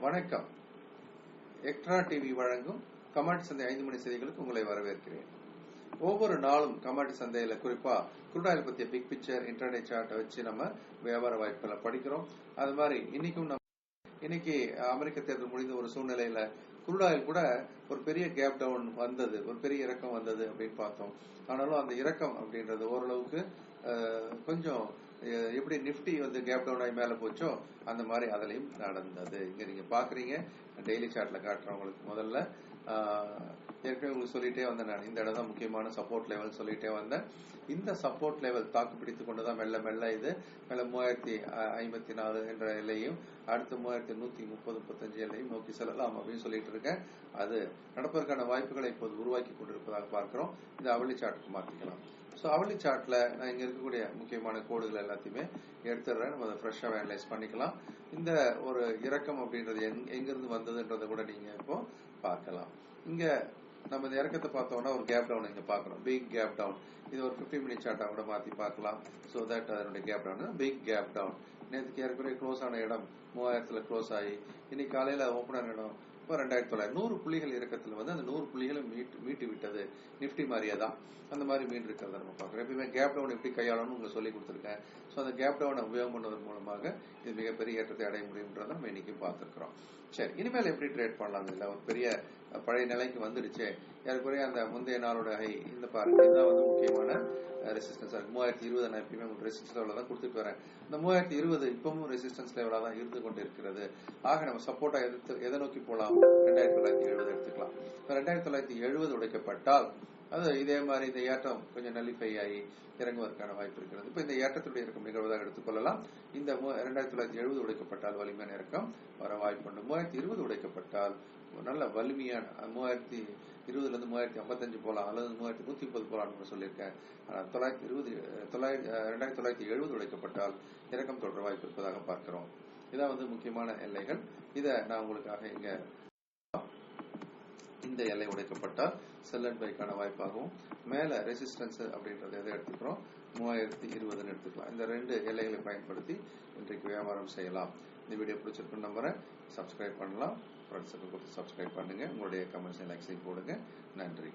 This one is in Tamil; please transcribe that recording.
வணக்கம். எக்ட்ரா டிவி வழங்கும் கமாடி சந்தை ஐந்து மணி செய்திகளுக்கு உங்களை வரவேற்கிறேன். ஒவ்வொரு நாளும் கமாடி சந்தையில குறிப்பா குருடாயில் பத்திய பிக் பிக்சர் இன்டர்நெட் சார்ட்டை வச்சு நம்ம வியாபார வாய்ப்புகளை படிக்கிறோம். அது மாதிரி இன்னைக்கும் நம்ம இன்னைக்கு அமெரிக்க தேர்தல் முடிந்த ஒரு சூழ்நிலையில குருடாயில் கூட ஒரு பெரிய கேப் டவுன் வந்தது ஒரு பெரிய இறக்கம் வந்தது அப்படின்னு பார்த்தோம். ஆனாலும் அந்த இறக்கம் அப்படின்றது ஓரளவுக்கு கொஞ்சம் எப்படி நிப்டி வந்து கேப் டவுன் ஆகி மேல போச்சோ அந்த மாதிரி அதுலயும் நடந்தது. இங்க நீங்க பாக்குறீங்க டெய்லி சார்ட்ல காட்டுறேன் உங்களுக்கு முதல்ல. ஏற்கனவே உங்களுக்கு சொல்லிட்டே வந்தேன் நான். இந்த இடம் தான் முக்கியமான சப்போர்ட் லெவல் சொல்லிட்டே வந்தேன். இந்த சப்போர்ட் லெவல் தாக்கு பிடித்து கொண்டு தான் மெல்ல மெல்ல இது. மெல்ல மூவாயிரத்தி ஐம்பத்தி நாலு என்ற எல்லையும் அடுத்து மூவாயிரத்தி நூத்தி முப்பது முப்பத்தஞ்சு எல்லையும் நோக்கி செல்லலாம் அப்படின்னு சொல்லிட்டு இருக்கேன். அது நடப்பதற்கான வாய்ப்புகளை இப்போது உருவாக்கி கொண்டிருப்பதாக பார்க்கிறோம். இந்த அவளி சாட்டுக்கு மாத்திக்கலாம். ஸோ அவளி சார்ட்ல நான் இங்க இருக்கக்கூடிய முக்கியமான கோடுகள் எல்லாத்தையுமே எடுத்துடுறேன். நம்ம அதை ஃப்ரெஷ்ஷாக அனலைஸ் பண்ணிக்கலாம். இந்த ஒரு இறக்கம் அப்படின்றது எங் எங்கிருந்து வந்ததுன்றதை கூட நீங்க இப்போ பார்க்கலாம். இங்க நம்ம இந்த இறக்கத்தை பார்த்தோம்னா ஒரு கேப் டவுன் இங்க பார்க்குறோம் பிக் கேப் டவுன் இது ஒரு 15 மினிட் சார்ட்டா கூட மாத்தி பார்க்கலாம். ஸோ தட் அதனுடைய gap down big gap down நேற்றுக்கு ஏற்கனவே க்ளோஸ் ஆன இடம் மூவாயிரத்துல க்ளோஸ் ஆகி இன்னைக்கு காலையில ஓப்பன் ஆன இடம் ரெண்டாயிரத்தி தொள்ளாயிரம் நூறு புள்ளிகள் இறக்கத்துல வந்து அந்த நூறு புள்ளிகளை மீட்டு மீட்டு விட்டது. நிஃப்டி மாதிரியே தான். அந்த மாதிரி மீன் இருக்கிறத நம்ம பார்க்குறோம். எப்பயுமே கேப் டவுன் எப்படி கையாளணும்னு உங்களுக்கு சொல்லி கொடுத்துருக்கேன். ஸோ அந்த கேப் டவுனை உபயோகம் பண்ணுவதன் மூலமாக இது மிகப்பெரிய ஏற்றத்தை அடைய முடியுன்றதை நம்ம இன்னைக்கு பார்த்துருக்குறோம். சரி இனிமேல் எப்படி ட்ரேட் பண்ணலாம்? இதுல ஒரு பெரிய பழைய நிலைக்கு வந்துடுச்சு. ஏறக்குறைய அந்த முந்தைய நாளோட ஹை இந்த பாருங்க. இதுதான் வந்து முக்கியமான ரெசிஸ்டன்ஸ் இருக்கு மூவாயிரத்தி இருபது நான் எப்பயுமே உங்களுக்கு ரெசிஸ்டன்ஸ் லெவலில் தான் கொடுத்துட்டு வரேன். இந்த மூவாயிரத்தி இருபது இப்பவும் ரெசிஸ்டன்ஸ் லெவலாக தான் இருந்து கொண்டு இருக்கிறது ஆக நம்ம சப்போர்ட்டா எதிர்த்து எதை நோக்கி போகலாம் ரெண்டாயிரத்தி தொள்ளாயிரத்தி எழுபது எடுத்துக்கலாம். இப்போ ரெண்டாயிரத்தி தொள்ளாயிரத்தி எழுபது உடைக்கப்பட்டால் அது இதே மாதிரி இந்த ஏற்றம் கொஞ்சம் நல்லிஃபை ஆகி இறங்குவதற்கான வாய்ப்பு இருக்கிறது. இப்போ இந்த ஏற்றத்துடைய இறக்கம் நிகழ்வதாக எடுத்துக்கொள்ளலாம் இந்த இரண்டாயிரத்தி ரெண்டாயிரத்தி தொள்ளாயிரத்தி எழுபது உடைக்கப்பட்டால் வலிமையான இறக்கம் வர வாய்ப்பு உண்டு. மூவாயிரத்தி இருபது உடைக்கப்பட்டால் ஒரு நல்ல வலிமையான மூவாயிரத்தி இருபதுல இருந்து மூவாயிரத்தி ஐம்பத்தஞ்சு போலாம் அல்லது மூவாயிரத்தி நூத்தி முப்பது போலாம்னு சொல்லியிருக்கேன். ஆனால் தொள்ளாயிரத்தி இருபது தொள்ளாயிரத்தி ரெண்டாயிரத்தி தொள்ளாயிரத்தி எழுபது உடைக்கப்பட்டால் இறக்கம் தொடர வாய்ப்பு இருப்பதாக பார்க்கிறோம். இதான் வந்து முக்கியமான எல்லைகள். இதை நான் உங்களுக்காக இங்கே இந்த எல்லை உடைக்கப்பட்டால் செல்லன் பைக்கான வாய்ப்பாகவும் மேல ரெசிஸ்டன்ஸ் அப்படின்றத எதை எடுத்துக்கிறோம்? மூவாயிரத்தி இருபதுன்னு எடுத்துக்கலாம். இந்த ரெண்டு எல்லைகளை பயன்படுத்தி இன்றைக்கு வியாபாரம் செய்யலாம். இந்த வீடியோ பிடிச்சிருக்கும் நம்புறேன். சப்ஸ்கிரைப் பண்ணலாம். ஃப்ரெண்ட்ஸுக்கு கொடுத்து சப்ஸ்கிரைப் பண்ணுங்க. உங்களுடைய கமெண்ட்ஸ் லைக்ஸையும் போடுங்க. நன்றி.